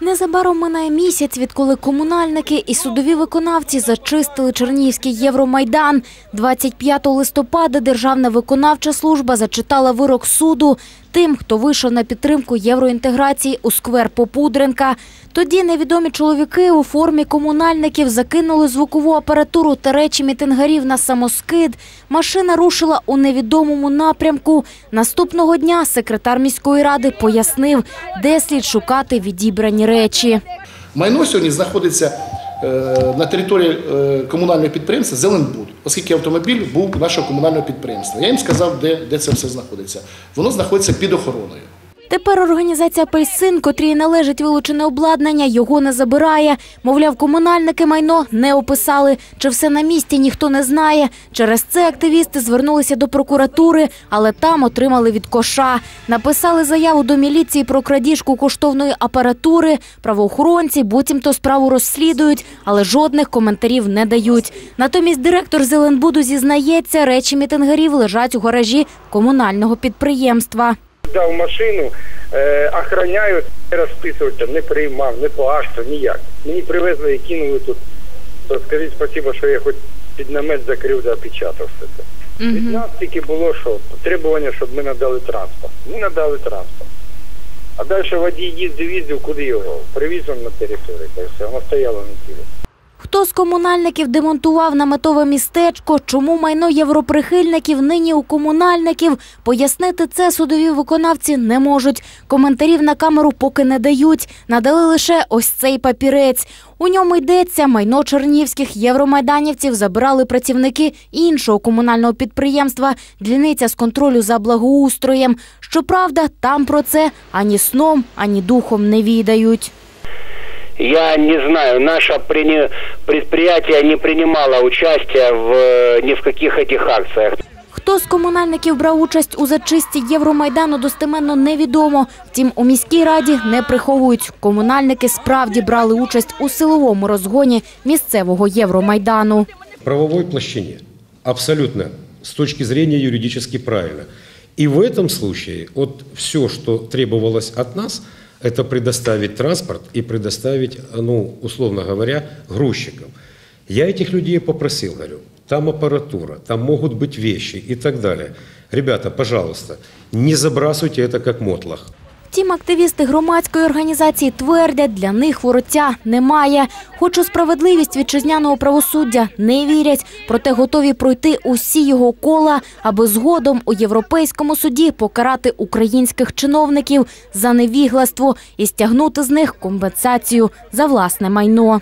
Незабаром минає місяць, відколи комунальники і судові виконавці зачистили Чернігівський Євромайдан. 25 листопада Державна виконавча служба зачитала вирок суду тим, хто вийшов на підтримку євроінтеграції у сквер Попудренка. Тоді невідомі чоловіки у формі комунальників закинули звукову апаратуру та речі мітингарів на самоскид. Машина рушила у невідомому напрямку. Наступного дня секретар міської ради пояснив, де слід шукати відібрані речі. Майно сьогодні знаходиться на території е, комунального підприємства Зеленбуд, оскільки автомобіль був нашого комунального підприємства. Я їм сказав, де, де це все знаходиться. Воно знаходиться під охороною. Тепер організація «Апельсин», котрій належить вилучене обладнання, його не забирає. Мовляв, комунальники майно не описали. Чи все на місці, ніхто не знає. Через це активісти звернулися до прокуратури, але там отримали від коша. Написали заяву до міліції про крадіжку коштовної апаратури. Правоохоронці буцімто справу розслідують, але жодних коментарів не дають. Натомість директор Зеленбуду зізнається, речі мітингарів лежать у гаражі комунального підприємства. Дав машину, е, охороняють, розписуватися, не приймав, не по акту, ніяк. Мені привезли і кинули тут. То скажіть спасибо, що я хоч під намет закрив да опечатав все це. Від нас тільки було що требування, щоб ми надали транспорт. Ми надали транспорт. А далі водій їздив, їздив, куди його? Привіз він на територію, та все, воно стояло на тілі. Хто з комунальників демонтував наметове містечко, чому майно європрихильників нині у комунальників, пояснити це судові виконавці не можуть. Коментарів на камеру поки не дають. Надали лише ось цей папірець. У ньому йдеться, майно чернівських євромайданівців забирали працівники іншого комунального підприємства «Дільниця з контролю за благоустроєм». Щоправда, там про це ані сном, ані духом не відають. Я не знаю, наше прини- предприятие не принимало участия в э, ни в каких этих акциях. Хто з комунальників брав участь у зачистці Євромайдану, достеменно невідомо. Втім, у міській раді не приховують. Комунальники справді брали участь у силовому розгоні місцевого Євромайдану. В правовой площине абсолютно с точки зрения юридически правильно. И в этом случае вот все, что требовалось от нас, это предоставить транспорт и предоставить, ну, условно говоря, грузчикам. Я этих людей попросил, говорю, там аппаратура, там могут быть вещи и так далее. Ребята, пожалуйста, не забрасывайте это как мотлах. Втім, активісти громадської організації твердять, для них вороття немає. Хоч у справедливість вітчизняного правосуддя не вірять, проте готові пройти усі його кола, аби згодом у європейському суді покарати українських чиновників за невігластво і стягнути з них компенсацію за власне майно.